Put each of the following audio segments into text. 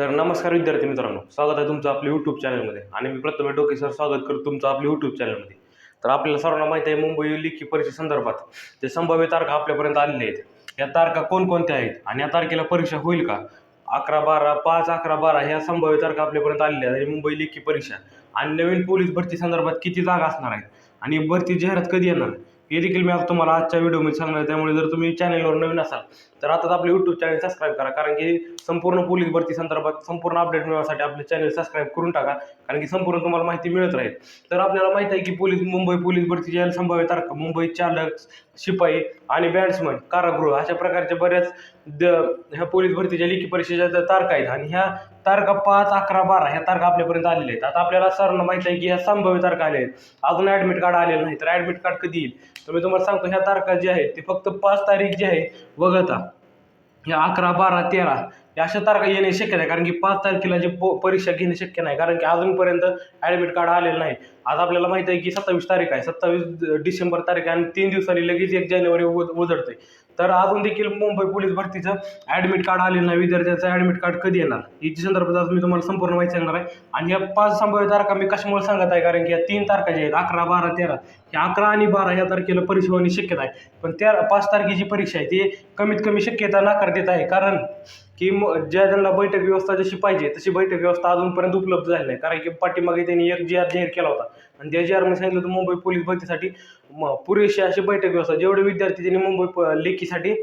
तर नमस्कार विद्यार्थी मित्रांनो स्वागत आहे तुमचं आपल्या यूट्यूब चॅनलमध्ये आणि मी प्रथम डोके सर स्वागत करतो तुमचं आपल्या यूट्यूब चॅनलमध्ये तर आपल्याला सर्वांना माहिती आहे मुंबई लेखी परीक्षे संदर्भात ते संभाव्य तारखा आपल्यापर्यंत आलेल्या आहेत. या तारखा कोणकोणत्या आहेत आणि या तारखेला परीक्षा होईल का? अकरा बारा पाच अकरा बारा ह्या संभाव्य तारखा आपल्यापर्यंत आलेल्या आहेत. आणि मुंबई लेखी परीक्षा आणि नवीन पोलीस भरती संदर्भात किती जागा असणार आहेत? आणि भरती जाहिरात कधी येणार? हे देखील मी आज तुम्हाला आजच्या व्हिडिओमध्ये सांगणार आहे. त्यामुळे जर तुम्ही चॅनलवर नवीन असाल तर आताच आपले यूट्यूब चॅनल सबस्क्राईब करा. कारण की संपूर्ण पोलीस भरती संदर्भात संपूर्ण अपडेट मिळवण्यासाठी आपले चॅनल सबस्क्राईब करून टाका. कारण की संपूर्ण तुम्हाला माहिती मिळत राहील. तर आपल्याला माहिती आहे की पोलीस मुंबई पोलीस भरतीची यायला संभाव्य तारखा मुंबई चालक शिपाई आणि बॅट्समन कारागृह अशा प्रकारच्या बऱ्याच द ह्या पोलीस भरतीच्या लेखी परीक्षेच्या तारखा आहेत आणि ह्या तारखा पाच अकरा बारा ह्या तारखा आपल्यापर्यंत आलेल्या आहेत. आता आपल्याला सरांना माहिती आहे की ह्या संभाव्य तारखा आल्या आहेत. अजून ॲडमिट कार्ड आलेलं नाही तर ॲडमिट कार्ड कधी येईल? तर मी तुम्हाला सांगतो ह्या तारखा ज्या आहेत ते फक्त पाच तारीख जी आहे वगळता. ह्या अकरा बारा तेरा अशा तारखा येणे शक्य नाही. कारण की पाच तारखेला जे पो परीक्षा घेणे शक्य नाही. कारण की अजूनपर्यंत ॲडमिट कार्ड आलेलं नाही. आज आपल्याला माहिती आहे की सत्तावीस तारीख आहे. सत्तावीस डिसेंबर तारीख आहे आणि तीन दिवसांनी लगेच एक जानेवारी उद उजडते तर अजून देखील मुंबई पोलीस भरतीचं ॲडमिट कार्ड आलेलं नाही. विद्यार्थ्याचं ॲडमिट कार्ड कधी येणार? याची संदर्भात आज मी तुम्हाला संपूर्ण माहिती सांगणार आहे. आणि या पाच संभाव्य तारखा मी कशामुळे सांगत आहे? कारण की या तीन तारखा ज्या आहेत अकरा बारा तेरा या अकरा आणि बारा या तारखेला परीक्षा होणे शक्यता आहे पण त्या पाच तारखेची परीक्षा आहे ती कमीत कमी शक्यता नाकार देत आहे. कारण की म ज्या त्यांना बैठक व्यवस्था जशी पाहिजे तशी बैठक व्यवस्था अजूनपर्यंत उपलब्ध झाली नाही. कारण की पाठीमागे त्यांनी एक जी आर जाहीर केला होता. आणि त्या जी आरमध्ये सांगितलं होतं मुंबई पोलीस भरतीसाठी म पुरेशी अशी बैठक व्यवस्था जेवढे विद्यार्थी त्यांनी मुंबई प लेखीसाठी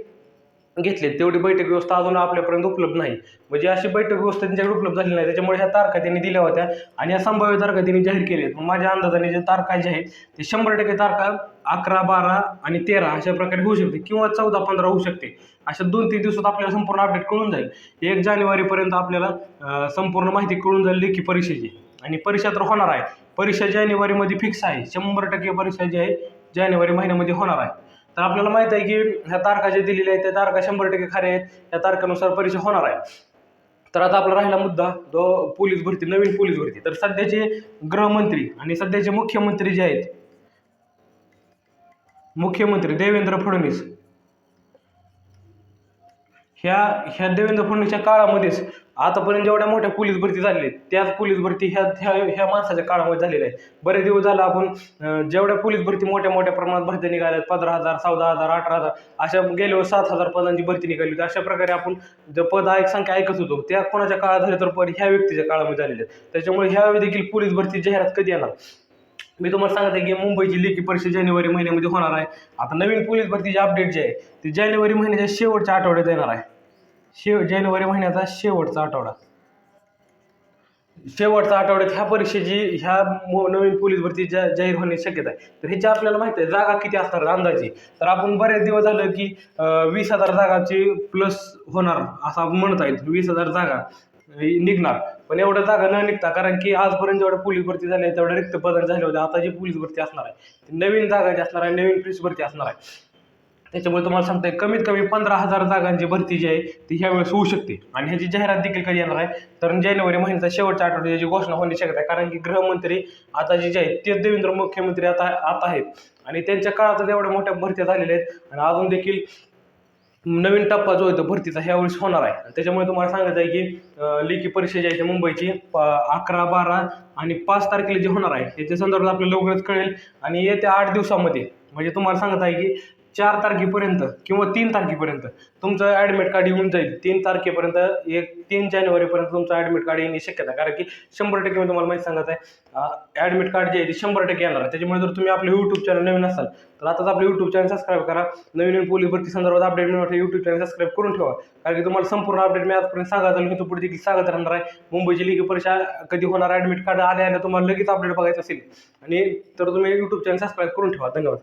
घेतले तेवढी बैठक व्यवस्था अजून आपल्यापर्यंत उपलब्ध नाही. म्हणजे अशी बैठक व्यवस्था त्यांच्याकडे उपलब्ध झाली नाही. त्याच्यामुळे ह्या तारखा त्यांनी दिल्या होत्या आणि या संभाव्य तारखा त्यांनी जाहीर केल्या. आहेत माझ्या अंदाजाने जे तारखा ज्या आहेत ते शंभर टक्के तारखा अकरा बारा आणि तेरा अशा प्रकारे होऊ शकते किंवा चौदा पंधरा होऊ शकते. अशा दोन तीन दिवसात आपल्याला संपूर्ण अपडेट कळून जाईल. एक जानेवारीपर्यंत आपल्याला संपूर्ण माहिती कळून जाईल लेखी परीक्षेची. आणि परीक्षा तर होणार आहे. परीक्षा जानेवारीमध्ये फिक्स आहे. शंभर टक्के परीक्षा जी आहे जानेवारी महिन्यामध्ये होणार आहे. तर आपल्याला माहीत आहे की ह्या तारखा ज्या दिलेल्या आहेत त्या तारखा शंभर टक्के खऱ्या आहेत. त्या तारखानुसार परीक्षा होणार आहे. तर आता आपला राहिला मुद्दा जो पोलीस भरती नवीन पोलीस भरती. तर सध्याचे गृहमंत्री आणि सध्याचे मुख्यमंत्री जे आहेत मुख्यमंत्री देवेंद्र फडणवीस ह्या ह्या देवेंद्र फडणवीसच्या काळामध्येच आतापर्यंत जेवढ्या मोठ्या पोलीस भरती झालेल्या आहेत त्याच पोलीस भरती ह्या ह्या ह्या माणसाच्या काळामध्ये झालेल्या आहेत. बरेच दिवस झाला आपण जेवढ्या पोलीस भरती मोठ्या मोठ्या प्रमाणात भरती निघाल्या आहेत पंधरा हजार चौदा हजार अठरा हजार अशा गेल्यावर सात हजार पदांची भरती निघाली होती. अशा प्रकारे आपण जे पद एक संख्या ऐकत होतो त्या कोणाच्या काळात झाले तर पद ह्या व्यक्तीच्या काळामध्ये झालेल्या आहेत. त्याच्यामुळे ह्या देखील पोलीस भरती जाहिरात कधी येणार? मी तुम्हाला सांगत आहे की मुंबईची लेखी परीक्षा जानेवारी महिन्यामध्ये होणार आहे. आता नवीन पोलीस भरतीची अपडेट जे आहे ते जानेवारी महिन्याच्या शेवटच्या आठवड्यात येणार आहे. शेव जानेवारी महिन्याचा शेवटचा आठवडा. शेवटचा आठवड्यात ह्या परीक्षेची ह्या नवीन पोलीस भरती जा जाहीर होण्याची शक्यता आहे. तर ह्याची आपल्याला माहिती आहे जागा किती असणार अंदाजे? तर आपण बरेच दिवस झालं की वीस हजार जागाची प्लस होणार असं आपण म्हणता येईल वीस हजार जागा. निघणार. पण एवढ्या जागा न निघता कारण की आजपर्यंत जेवढ्या पोलीस भरती झाल्या तेवढ्या रिक्त पदं झाले होते. आता जी पोलीस भरती असणार आहे ती नवीन जागा जी असणार आहे नवीन पोलीस भरती असणार आहे. त्याच्यामुळे तुम्हाला सांगताय कमीत कमी पंधरा हजार जागांची भरती जी आहे ती ह्यावेळेस होऊ शकते. आणि ह्याची जाहिरात देखील कधी येणार आहे तर जानेवारी महिन्याचा शेवटच्या आठवड्यात याची घोषणा होण्याची शक्यता आहे. कारण की गृहमंत्री आता जे जे आहेत ते देवेंद्र मुख्यमंत्री आता आता आहेत. आणि त्यांच्या काळात एवढ्या मोठ्या भरत्या झालेल्या आहेत. आणि अजून देखील नवीन टप्पा जो आहे तो भरतीचा ह्यावेळेस होणार आहे. त्याच्यामुळे तुम्हाला सांगत आहे की लेखी परीक्षा जी आहे ती मुंबईची अकरा बारा आणि पाच तारखेला जी होणार आहे याच्या संदर्भात आपल्याला लवकरच कळेल. आणि येत्या आठ दिवसामध्ये म्हणजे तुम्हाला सांगत आहे की चार तारखेपर्यंत किंवा तीन तारखेपर्यंत तुमचं ॲडमिट कार्ड येऊन जाईल. तीन तारखेपर्यंत एक तीन जानेवारीपर्यंत तुमचं ॲडमिट कार्ड येण्याची शक्यता कारण की शंभर टक्के मी तुम्हाला माहिती सांगत आहे ॲडमिट कार्ड जे आहे ते शंभर टक्के येणार आहे. त्याच्यामुळे जर तुम्ही आपलं यूट्यूब चॅनल नवीन असाल तर आताच आपलं यूट्यूब चॅनल सबस्क्राईब करा. नवीन नवीन पोलीस भरती संदर्भात अपडेट मिळवण्यासाठी यूट्यूब चॅनल सबस्क्राईब करून ठेवा. कारण की तुम्हाला संपूर्ण अपडेट मी आजपर्यंत सांगत आलो की तो पुढे देखील सांगत राहणार आहे. मुंबईची लिखी परीक्षा कधी होणार ॲडमिट कार्ड आल्या आल्या तुम्हाला लगेच अपडेट बघायचं असेल. आणि तर तुम्ही यूट्यूब चॅनल सबस्क्राईब करून ठेवा. धन्यवाद.